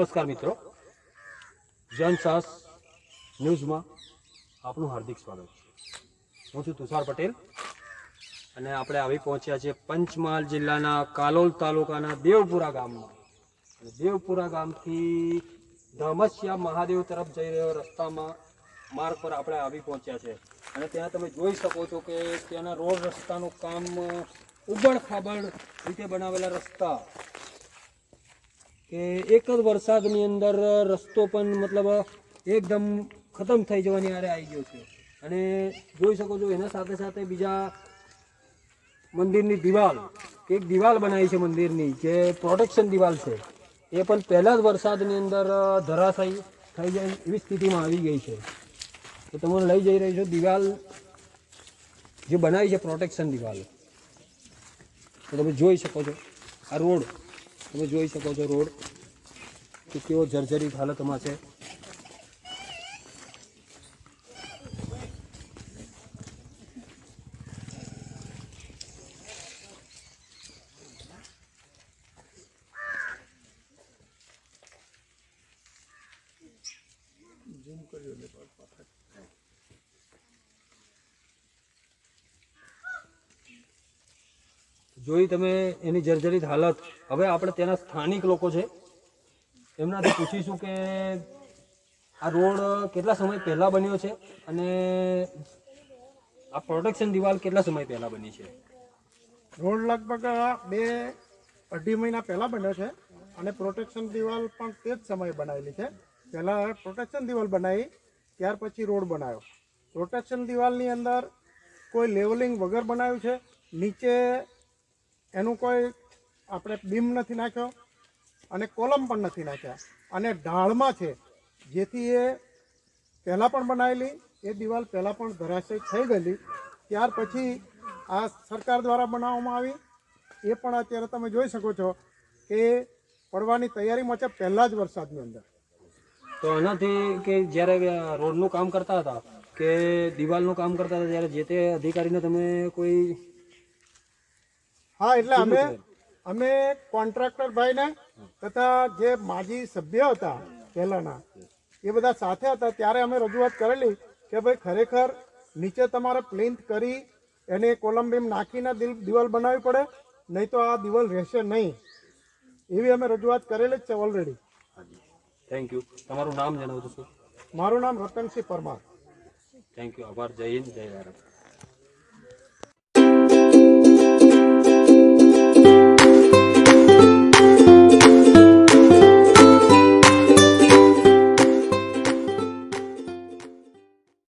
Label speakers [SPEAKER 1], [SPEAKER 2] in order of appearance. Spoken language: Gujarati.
[SPEAKER 1] નમસ્કાર મિત્રો. જનસાસ ન્યૂઝમાં આપનું હાર્દિક સ્વાગત છે. હું છું તુષાર પટેલ અને આપણે આવી પહોંચ્યા છીએ પંચમહાલ જિલ્લાના કાલોલ તાલુકાના દેવપુરા ગામમાં. અને દેવપુરા ગામથી ધમસિયા મહાદેવ તરફ જઈ રહ્યો રસ્તામાં માર્ગ પર આપણે આવી પહોંચ્યા છે. અને ત્યાં તમે જોઈ શકો છો કે ત્યાંના રોડ રસ્તાનું કામ ઉબડ ખાબડ રીતે બનાવેલા રસ્તા કે એક જ વરસાદની અંદર રસ્તો પણ મતલબ એકદમ ખતમ થઈ જવાની આરે આવી ગયો છે. અને જોઈ શકો છો એના સાથે સાથે બીજા મંદિરની દિવાલ એક દિવાલ બનાવી છે મંદિરની, જે પ્રોટેક્શન દિવાલ છે, એ પણ પહેલાં જ વરસાદની અંદર ધરાશાયી થઈ જાય એવી સ્થિતિમાં આવી ગઈ છે. તો તમને લઈ જઈ રહી છું દિવાલ, જે બનાવી છે પ્રોટેક્શન દિવાલ. તો તમે જોઈ શકો છો આ રોડ. તમે જોઈ શકો છો રોડ કે કેવો જર્જરિત હાલતમાં છે. જોઈ તમે એની જર્જરિત હાલત. હવે આપણે ત્યાંના સ્થાનિક લોકો છે. એમનાથી પૂછીશું કે આ રોડ કેટલા સમય પહેલા બન્યો છે અને આ પ્રોટેક્શન દિવાલ કેટલા સમય પહેલા બની છે?
[SPEAKER 2] રોડ લગભગ બે અઢી મહિના પહેલાં બન્યો છે અને પ્રોટેક્શન દિવાલ પણ તે જ સમયે બનાવેલી છે. પહેલાં પ્રોટેક્શન દિવાલ બનાવી, ત્યાર પછી રોડ બનાવ્યો પ્રોટેક્શન દિવાલની અંદર કોઈ લેવલિંગ વગર બનાવ્યું છે. નીચે એનું કોઈ આપણે બીમ નથી નાખ્યો અને કોલમ પણ નથી નાખ્યા. અને ઢાળમાં છે, જેથી એ પહેલાં પણ બનાવેલી એ દિવાલ પહેલાં પણ ધરાશય થઈ ગયેલી. ત્યાર પછી આ સરકાર દ્વારા બનાવવામાં આવી. એ પણ અત્યારે તમે જોઈ શકો છો કે પડવાની તૈયારીમાં છે પહેલાં જ વરસાદની અંદર.
[SPEAKER 1] તો આનાથી કે જ્યારે રોડનું કામ કરતા હતા, કે દિવાલનું કામ કરતા હતા, ત્યારે જે તે અધિકારીને તમે કોઈ
[SPEAKER 2] હા એટલે અમે અમે કોન્ટ્રાક્ટર ભાઈને તથા જે માજી સભ્ય હતા પહેલાના એ બધા સાથે હતા. ત્યારે અમે રજૂઆત કરેલી કે ભાઈ ખરેખર નીચે તમારે પ્લિન્થ કરી એને કોલમ બીમ નાખીને દિવાલ બનાવવી પડે નહીં તો આ દિવાલ રહેશે નહીં. એવી અમે રજૂઆત કરેલી જ છે ઓલરેડી
[SPEAKER 1] થેન્ક યુ તમારું નામ જણાવજો
[SPEAKER 2] મારું નામ રતનસિંહ પરમાર.
[SPEAKER 1] થેન્ક યુ આભાર. જય હિન્દ. જય ભારત.